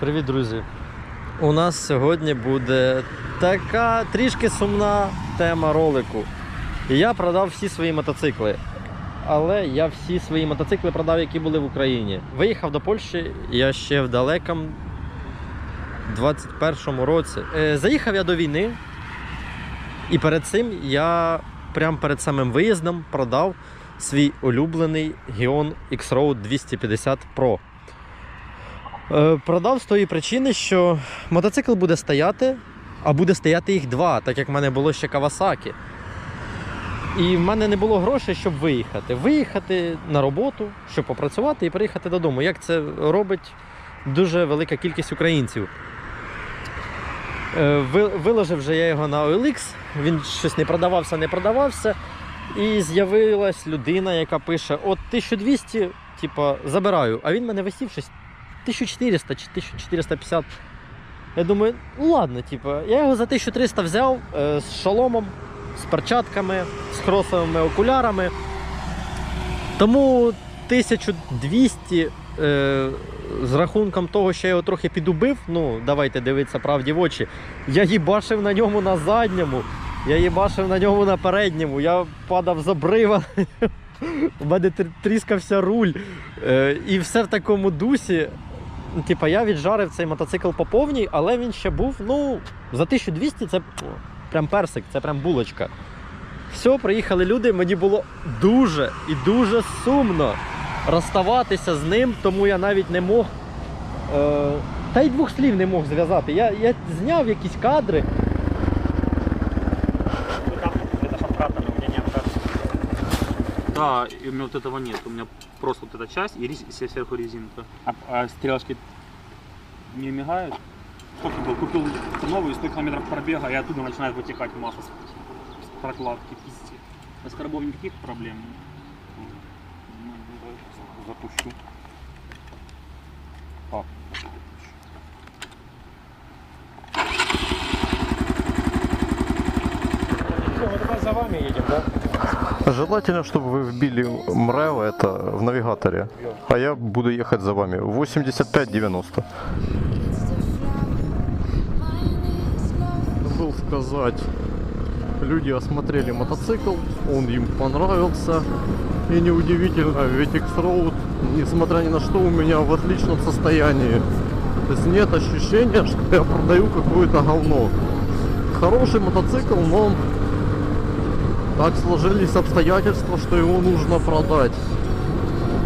Привіт, друзі! У нас сьогодні буде така трішки сумна тема ролику. Я продав всі свої мотоцикли. Але я всі свої мотоцикли продав, які були в Україні. Виїхав до Польщі я ще в далекому 21-му році. Е, Заїхав я до війни, і перед цим я прямо перед самим виїздом продав свій улюблений Gion X-Road 250 Pro. Е, Продав з тої причини, що мотоцикл буде стояти, а буде стояти їх два, так як в мене було ще Kawasaki. І в мене не було грошей, щоб виїхати. Виїхати на роботу, щоб попрацювати і приїхати додому. Як це робить дуже велика кількість українців. Е, Виложив вже я його на OLX, він щось не продавався, не продавався. І з'явилась людина, яка пише: от 1200, типа, забираю. А він мене висів щось 1400 чи 1450. Я думаю, ну ладно, типа, я його за 1300 взяв е, з шоломом, з перчатками, з кросовими окулярами. Тому 1200 е, з рахунком того, що я його трохи підубив, ну, давайте дивитися правді в очі. Я їбашив на ньому на задньому, я їбашив на ньому на передньому, я падав з обрива. У мене тріскався руль. Е, і все в такому дусі. Ну, Типа я віджарив цей мотоцикл по повній, але він ще був, ну, за 1200 це прям персик, це прям булочка. Все, приїхали люди, мені було дуже і дуже сумно розставатися з ним, тому я навіть не мог. Е, та й двох слів не мог зв'язати. Я, я зняв якісь кадри. Да, и у меня вот этого нет. У меня просто вот эта часть и рез- и сверху резинка. А, а стрелочки не мигают? Сколько был? Купил новую, 100 километров пробега, и оттуда начинает вытекать масса с прокладки, пиздец. А с коробом никаких проблем? Ну, Запущу. А. Ми тепер за вами їдемо, так? Желательно, чтобы вы вбили МРЭВ это в навигаторе, а я буду ехать за вами. 85-90. Забыл сказать, люди осмотрели мотоцикл, он им понравился. И неудивительно, ведь X-Road, несмотря ни на что, у меня в отличном состоянии. То есть нет ощущения, что я продаю какое-то говно. Хороший мотоцикл, но так сложились обстоятельства, что его нужно продать.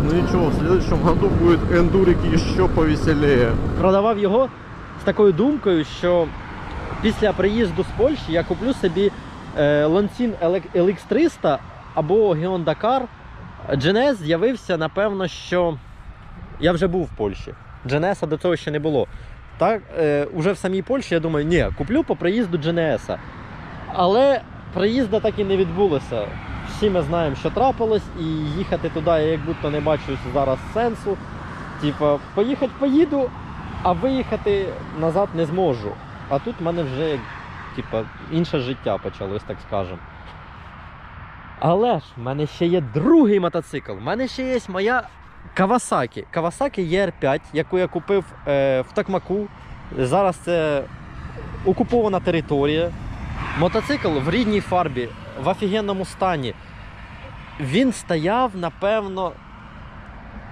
Ну ничего, в следующем году будет эндурик еще повеселее. продавав його з такою думкою, що після приїзду з Польщі я куплю собі е, LX300 або Geon Dakar. GNS з'явився, напевно, що я вже був в Польщі. GNS до цього ще не було. Так, е, уже в самій Польщі я думаю, ні, куплю по приїзду GNS. Але приїзду так і не відбулося. Всі ми знаємо, що трапилось, і їхати туди я як будто не бачу зараз сенсу. Типа, поїхати поїду, а виїхати назад не зможу. А тут в мене вже типа, інше життя почалось, так скажемо. Але ж в мене ще є другий мотоцикл. В мене ще є моя Kawasaki. Kawasaki ER5, яку я купив е, в Такмаку. Зараз це окупована територія. Мотоцикл в рідній фарбі, в офігенному стані. Він стояв, напевно,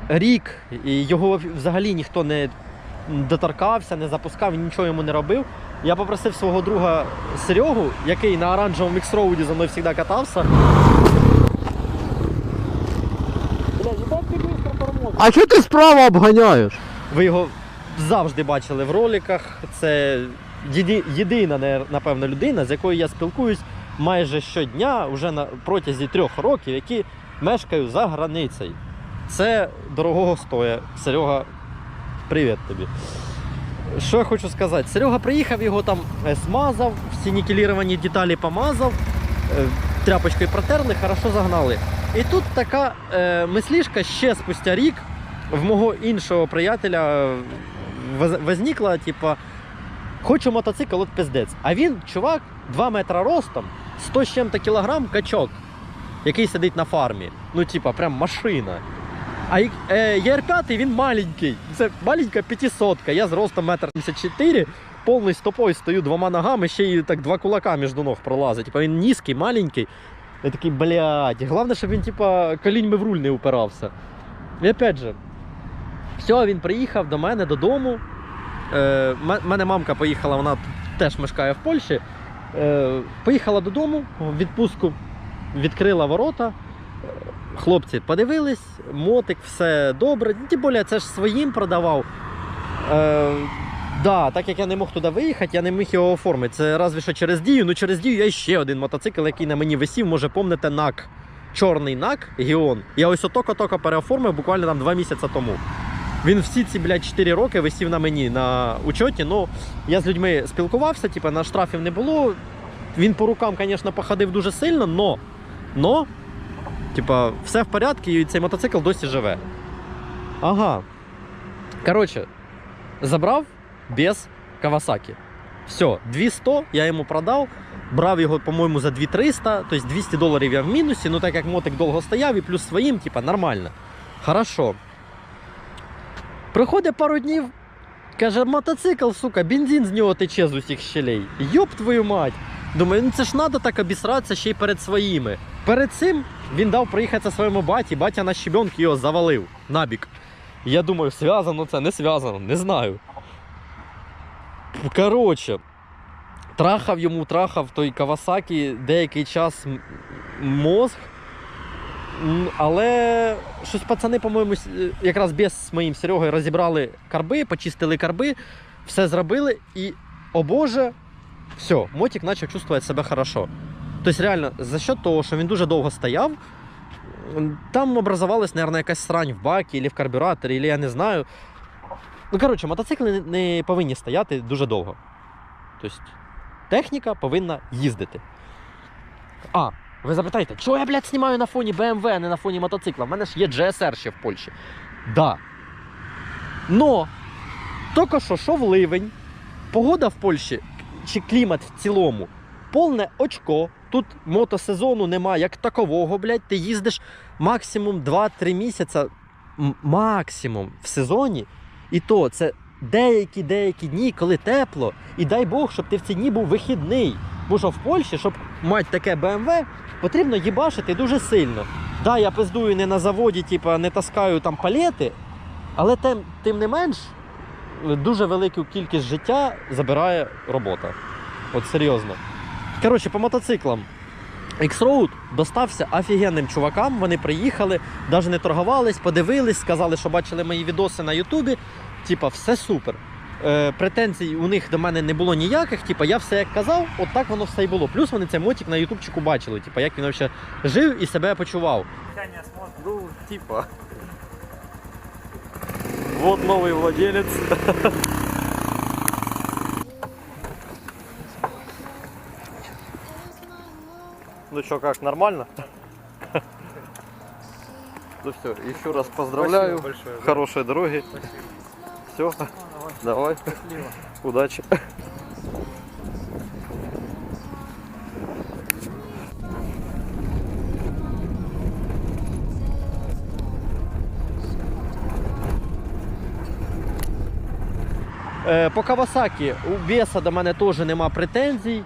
рік, і його взагалі ніхто не доторкався, не запускав, нічого йому не робив. Я попросив свого друга Серегу, який на оранжевому міксроуді за мною завжди катався. Ти тормозиш. А что ты справа обгоняешь? Ви його завжди бачили в роликах. Це єдина, напевно, людина, з якою я спілкуюсь майже щодня, вже на протязі трьох років, які мешкаю за границею. Це дорогого стоя. Серега, привіт тобі. Що я хочу сказати? Серега приїхав, його там е, смазав, всі нікеліровані деталі помазав, е, тряпочкою протерли, хорошо загнали. І тут така е, мислішка ще спустя рік в мого іншого приятеля е, возникла, типа, хочу мотоцикл, от пиздець. А він, чувак, 2 метра ростом, 100 з чим-то кілограм качок, який сидить на фармі. Ну, типа, прям машина. А е, ЄР5 він маленький. Це маленька п'ятисотка. Я з ростом 1,74 м, повний стопою стою двома ногами, ще й так два кулака між ног пролазить. Типа він низький, маленький. Я такий, блядь. Головне, щоб він, типа, коліньми в руль не упирався. І опять же, все, він приїхав до мене додому. Е, мене мамка поїхала, вона теж мешкає в Польщі. Е, поїхала додому в відпустку, відкрила ворота. Е, Хлопці подивились, мотик, все добре. Ну, Тим більше, це ж своїм продавав. Е, да, так як я не мог туди виїхати, я не міг його оформити. Це разве що через дію. Ну через дію я ще один мотоцикл, який на мені висів, може помните НАК. Чорний НАК Гіон. Я ось отоко-токо переоформив буквально там два місяці тому. Він всі ці, блядь, 4 роки висів на мені на учоті. Ну, я з людьми спілкувався, типу, на штрафів не було. Він по рукам, звісно, походив дуже сильно, но, но Типа, все в порядку, і цей мотоцикл досі живе. Ага. Коротше, забрав без Кавасакі. Все, 200 я йому продав. Брав його, по-моєму, за 2300, тобто 200 доларів я в мінусі, ну так як мотик довго стояв і плюс своїм, типа, нормально. Хорошо. Проходить пару днів, каже, мотоцикл, сука, бензин з нього тече з усіх щелей. Йоп твою мать. Думаю, ну це ж треба так обісратися ще й перед своїми. Перед цим він дав проїхатися своєму баті, батя на щебенки його завалив набік. Я думаю, зв'язано це, не зв'язано, не знаю. Коротше, трахав йому, трахав той Кавасакі деякий час мозг. Але щось пацани, по-моєму, е, якраз без з моїм Серегою розібрали карби, почистили карби, все зробили і, о Боже, все, мотик почав чувствувати себе хорошо. Тобто, реально, за счет того, що він дуже довго стояв, там образувалась, мабуть, якась срань в бакі, або в карбюраторі, або я не знаю. Ну, коротше, мотоцикли не повинні стояти дуже довго. Тобто, техніка повинна їздити. А, ви запитаєте, чого я, блядь, знімаю на фоні BMW, а не на фоні мотоцикла? У мене ж є GSR ще в Польщі. Да. Но, тільки що, що в ливень, погода в Польщі, чи клімат в цілому, повне очко. Тут мотосезону нема як такового, блядь. Ти їздиш максимум 2-3 місяця, м- максимум в сезоні. І то це деякі деякі дні, коли тепло. І дай Бог, щоб ти в ці дні був вихідний. Бо що в Польщі, щоб мати таке BMW, потрібно їбашити дуже сильно. Да, я пиздую не на заводі, типа не таскаю там палети, але тим, тим не менш дуже велику кількість життя забирає робота. От серйозно. Коротше, по мотоциклам. X-Road достався офігенним чувакам. Вони приїхали, навіть не торгувались, подивились, сказали, що бачили мої відоси на Ютубі. Типа, все супер. Е, претензій у них до мене не було ніяких. Типа, я все як казав, от так воно все і було. Плюс вони цей мотик на ютубчику бачили, типа, як він взагалі жив і себе почував. Ну, типа. Вот новый владелец. Ну что, как, нормально? Ну все, еще раз поздравляю. большое. Хорошей дороги. Все, давай. Удачи. Е, По Кавасакі у Беса до мене теж нема претензій.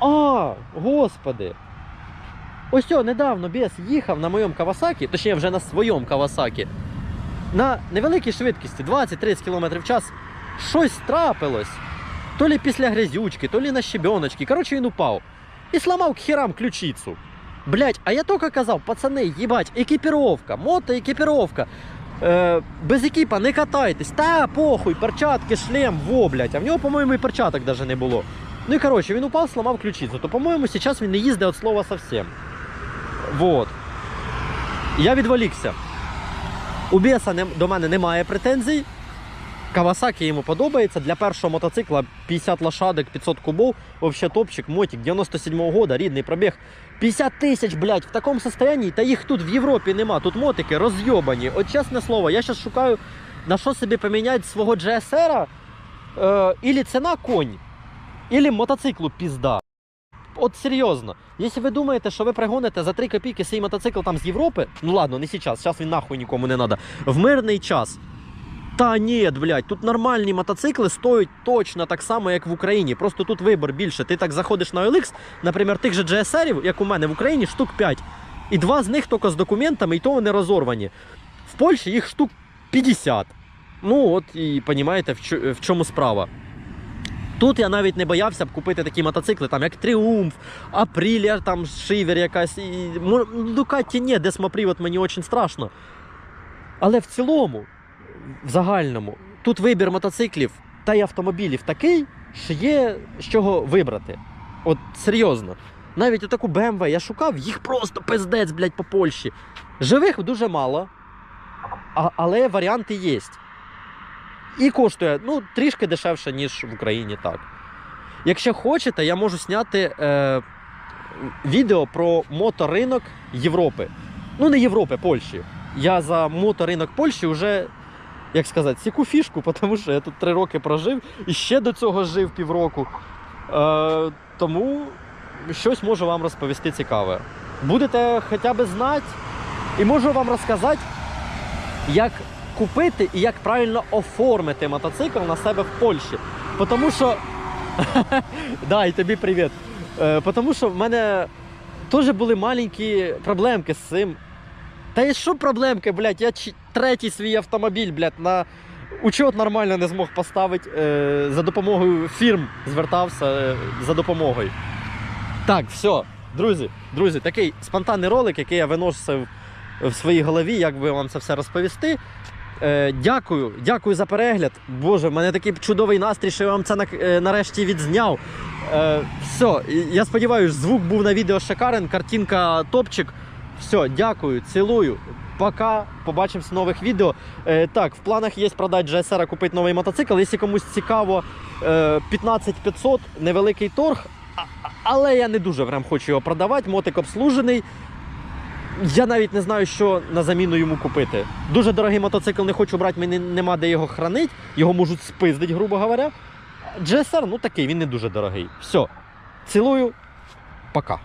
А, господи. Ось о, недавно Бес їхав на моєму Кавасакі, точніше вже на своєму Кавасакі, на невеликій швидкості 20-30 км в час. Щось трапилось. То лі після грязючки, то лі на щебеночки. Коротше, він упав. І сламав к херам ключицю. Блять, а я тільки казав, пацани, їбать, екіпіровка, мотоекіпіровка. Е, без екіпа не катайтесь. Та похуй, перчатки, шлем, во, блять. А в нього, по-моєму, і перчаток навіть не було. Ну і коротше, він упав, сламав ключицю. То, по-моєму, зараз він не їздить від слова совсем. Вот. Я відволікся. У Беса не, до мене немає претензій. Кавасакі йому подобається. Для першого мотоцикла 50 лошадок, 500 кубов. Вообще топчик, мотик 97-го года, рідний пробіг. 50 тисяч, блядь, в такому состоянии, та їх тут в Європі нема. Тут мотики розйобані. От чесне слово, я зараз шукаю, на що собі поміняти свого GSR, е, ілі ціна конь, ілі мотоциклу пізда. от серйозно. Якщо ви думаєте, що ви пригоните за 3 копійки свій мотоцикл там з Європи, ну ладно, не зараз, зараз він нахуй нікому не треба. В мирний час. Та ні, блядь, тут нормальні мотоцикли стоять точно так само, як в Україні. Просто тут вибір більше. Ти так заходиш на OLX, наприклад, тих же GSR, як у мене в Україні, штук 5. І два з них тільки з документами, і то вони розорвані. В Польщі їх штук 50. Ну, от і розумієте, в, чому справа. Тут я навіть не боявся б купити такі мотоцикли, там як Тріумф, Апрілія, там Шивер якась. І... мо- Дукаті ні, десмопривод мені дуже страшно. Але в цілому, в загальному, тут вибір мотоциклів та й автомобілів такий, що є з чого вибрати. От серйозно. Навіть отаку BMW я шукав, їх просто пиздець, блядь, по Польщі. Живих дуже мало, а, але варіанти є. І коштує ну, трішки дешевше, ніж в Україні, так. Якщо хочете, я можу зняти е, відео про моторинок Європи. Ну, не Європи, Польщі. Я за моторинок Польщі вже, як сказати, сіку фішку, тому що я тут три роки прожив і ще до цього жив півроку. Е, тому щось можу вам розповісти цікаве. Будете хоча б знати, і можу вам розказати, як купити і як правильно оформити мотоцикл на себе в Польщі. Тому що. да, і тобі привіт. Е, Тому що в мене теж були маленькі проблемки з цим. Та і що проблемки, блядь, я третій свій автомобіль, блядь, на учет нормально не змог поставити. Е, за допомогою фірм звертався е, за допомогою. Так, все, друзі, друзі, такий спонтанний ролик, який я виносив в своїй голові, як би вам це все розповісти. Е, дякую, дякую за перегляд. Боже, в мене такий чудовий настрій, що я вам це на- е, нарешті відзняв. Е, все, я сподіваюся, звук був на відео шикарен, картинка топчик. Все, дякую, цілую. Пока. Побачимось в нових відео. Е, так, в планах є продати GSR, купити новий мотоцикл. Якщо комусь цікаво, е, 15500, невеликий торг. Але я не дуже прям хочу його продавати. Мотик обслужений. Я навіть не знаю, що на заміну йому купити. Дуже дорогий мотоцикл не хочу брати, мені нема де його хранити. Його можуть спиздити, грубо говоря. GSR, ну такий, він не дуже дорогий. Все. Цілую. Пока.